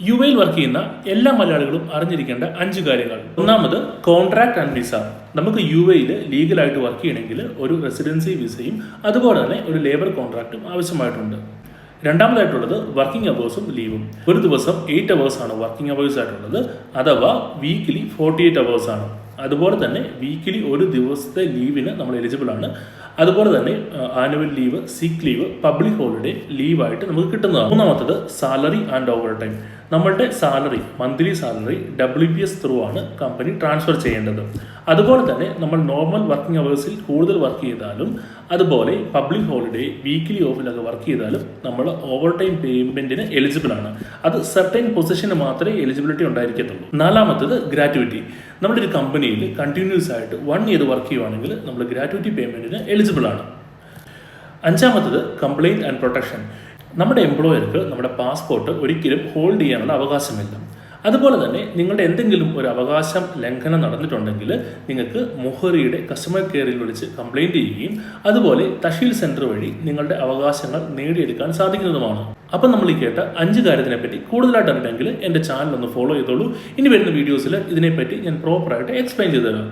U എയിൽ work ചെയ്യുന്ന എല്ലാ മലയാളികളും അറിഞ്ഞിരിക്കേണ്ട അഞ്ച് കാര്യങ്ങൾ. ഒന്നാമത് കോൺട്രാക്ട് ആൻഡ് വിസ നമുക്ക് യു എയിൽ ലീഗലായിട്ട് വർക്ക് ചെയ്യണമെങ്കിൽ ഒരു റെസിഡൻസി വിസയും അതുപോലെ തന്നെ ഒരു ലേബർ കോൺട്രാക്റ്റും ആവശ്യമായിട്ടുണ്ട്. രണ്ടാമതായിട്ടുള്ളത് വർക്കിംഗ് അവേഴ്സും ലീവും ഒരു ദിവസം എയ്റ്റ് അവേഴ്സ് ആണ് വർക്കിംഗ് അവേഴ്സ് ആയിട്ടുള്ളത് അഥവാ വീക്കിലി ഫോർട്ടി എയ്റ്റ് അവേഴ്സ് ആണ്. അതുപോലെ തന്നെ വീക്കിലി ഒരു ദിവസത്തെ ലീവിന് നമ്മൾ എലിജിബിൾ ആണ്. അതുപോലെ തന്നെ annual leave sick leave public holiday ലീവായിട്ട് നമുക്ക് കിട്ടുന്നതാണ്. മൂന്നാമത്തത് സാലറി ആൻഡ് ഓവർ ടൈം നമ്മളുടെ salary monthly salary W P S through ആണ് കമ്പനി ട്രാൻസ്ഫർ ചെയ്യേണ്ടത്. അതുപോലെ തന്നെ നമ്മൾ നോർമൽ വർക്കിംഗ് അവേഴ്സിൽ കൂടുതൽ വർക്ക് ചെയ്താലും അതുപോലെ പബ്ലിക് ഹോളിഡേ വീക്കിലി ഓഫിലൊക്കെ വർക്ക് ചെയ്താലും നമ്മൾ ഓവർ ടൈം പേയ്മെന്റിന് എലിജിബിൾ ആണ്. അത് സെർട്ടൈൻ പൊസിഷന് മാത്രമേ എലിജിബിലിറ്റി ഉണ്ടായിരിക്കത്തുള്ളൂ. നാലാമത്തത് ഗ്രാറ്റുവിറ്റി നമ്മുടെ ഒരു കമ്പനിയിൽ കണ്ടിന്യൂസ് ആയിട്ട് വൺ ഇയർ വർക്ക് ചെയ്യുവാണെങ്കിൽ നമ്മൾ ഗ്രാറ്റുവിറ്റി പേയ്മെന്റിന് എലിജിബിൾ ആണ്. അഞ്ചാമത്തത് കംപ്ലയിന്റ് ആൻഡ് പ്രൊട്ടക്ഷൻ നമ്മുടെ എംപ്ലോയർക്ക് നമ്മുടെ പാസ്പോർട്ട് ഒരിക്കലും ഹോൾഡ് ചെയ്യാനുള്ള അവകാശമില്ല. അതുപോലെ തന്നെ നിങ്ങളുടെ എന്തെങ്കിലും ഒരു അവകാശം ലംഘനം നടന്നിട്ടുണ്ടെങ്കിൽ നിങ്ങൾക്ക് മുഹറിയുടെ കസ്റ്റമർ കെയറിൽ വിളിച്ച് കംപ്ലൈന്റ് ചെയ്യുകയും അതുപോലെ തഷീൽ സെന്റർ വഴി നിങ്ങളുടെ അവകാശങ്ങൾ നേടിയെടുക്കാൻ സാധിക്കുന്നതുമാണ്. അപ്പം നമ്മൾ ഈ കേട്ട അഞ്ച് കാര്യത്തിനെ പറ്റി കൂടുതലായിട്ട് അറിയണമെങ്കിൽ എന്റെ ചാനൽ ഒന്ന് ഫോളോ ചെയ്തോളൂ. ഇനി വരുന്ന വീഡിയോസിൽ ഇതിനെപ്പറ്റി ഞാൻ പ്രോപ്പറായിട്ട് എക്സ്പ്ലെയിൻ ചെയ്തു തരാം